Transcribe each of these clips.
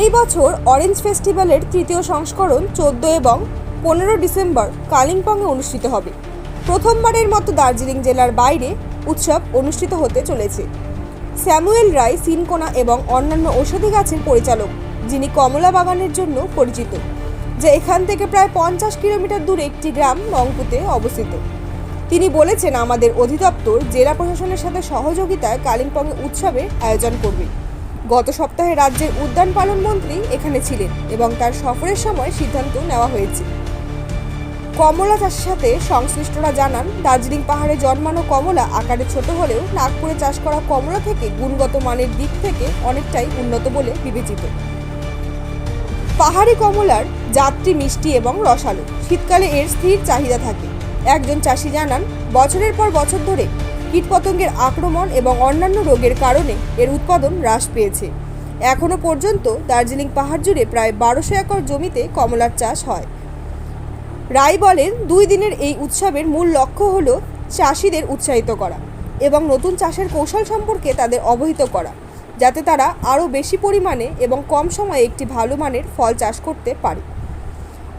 এই বছর অরেঞ্জ ফেস্টিভ্যালের তৃতীয় সংস্করণ চোদ্দ এবং পনেরো ডিসেম্বর কালিম্পংয়ে অনুষ্ঠিত হবে। প্রথমবারের মতো দার্জিলিং জেলার বাইরে উৎসব অনুষ্ঠিত হতে চলেছে। স্যামুয়েল রায় সিনকোনা এবং অন্যান্য ঔষধি গাছের পরিচালক, যিনি কমলা বাগানের জন্য পরিচিত, যে এখান থেকে প্রায় পঞ্চাশ কিলোমিটার দূরে একটি গ্রাম নংপুতে অবস্থিত। তিনি বলেছেন, আমাদের অধিদপ্তর জেলা প্রশাসনের সাথে সহযোগিতায় কালিম্পংয়ে উৎসবের আয়োজন করবে। গত সপ্তাহে রাজ্যের উদ্যান পালন মন্ত্রী এখানে ছিলেন এবং তার সফরের সময় সিদ্ধান্ত নেওয়া হয়েছে। কমলা চাষের সাথে সংশ্লিষ্টরা জানান, দার্জিলিং পাহাড়ে জন্মানো কমলা আকারে ছোট হলেও নাগপুরে চাষ করা কমলা থেকে গুণগত মানের দিক থেকে অনেকটাই উন্নত বলে বিবেচিত। পাহাড়ি কমলার জাতটি মিষ্টি এবং রসালো, শীতকালে এর স্থির চাহিদা থাকে। একজন চাষি জানান, বছরের পর বছর ধরে কীটপতঙ্গের আক্রমণ এবং অন্যান্য রোগের কারণে এর উৎপাদন হ্রাস পেয়েছে। এখনও পর্যন্ত দার্জিলিং পাহাড় জুড়ে প্রায় বারোশো একর জমিতে কমলার চাষ হয়। রায় বলেন, দুই দিনের এই উৎসবের মূল লক্ষ্য হল চাষিদের উৎসাহিত করা এবং নতুন চাষের কৌশল সম্পর্কে তাদের অবহিত করা, যাতে তারা আরও বেশি পরিমাণে এবং কম সময়ে একটি ভালো মানের ফল চাষ করতে পারে।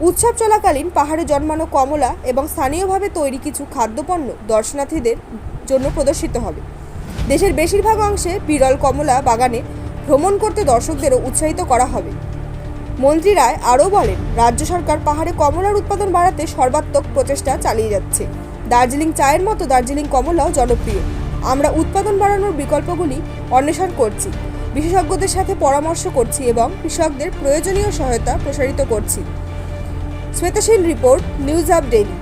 উৎসব চলাকালীন পাহাড়ে জন্মানো কমলা এবং স্থানীয়ভাবে তৈরি কিছু খাদ্যপণ্য দর্শনার্থীদের জন্য প্রদর্শিত হবে। দেশের বেশিরভাগ অংশে বিরল কমলা বাগানে ভ্রমণ করতে দর্শকদেরও উৎসাহিত করা হবে। মন্ত্রী রায় আরও বলেন, রাজ্য সরকার পাহাড়ে কমলার উৎপাদন বাড়াতে সর্বাত্মক প্রচেষ্টা চালিয়ে যাচ্ছে। দার্জিলিং চায়ের মতো দার্জিলিং কমলাও জনপ্রিয়। আমরা উৎপাদন বাড়ানোর বিকল্পগুলি অন্বেষণ করছি, বিশেষজ্ঞদের সাথে পরামর্শ করছি এবং কৃষকদের প্রয়োজনীয় সহায়তা প্রসারিত করছি। Shwetashil report, news up daily.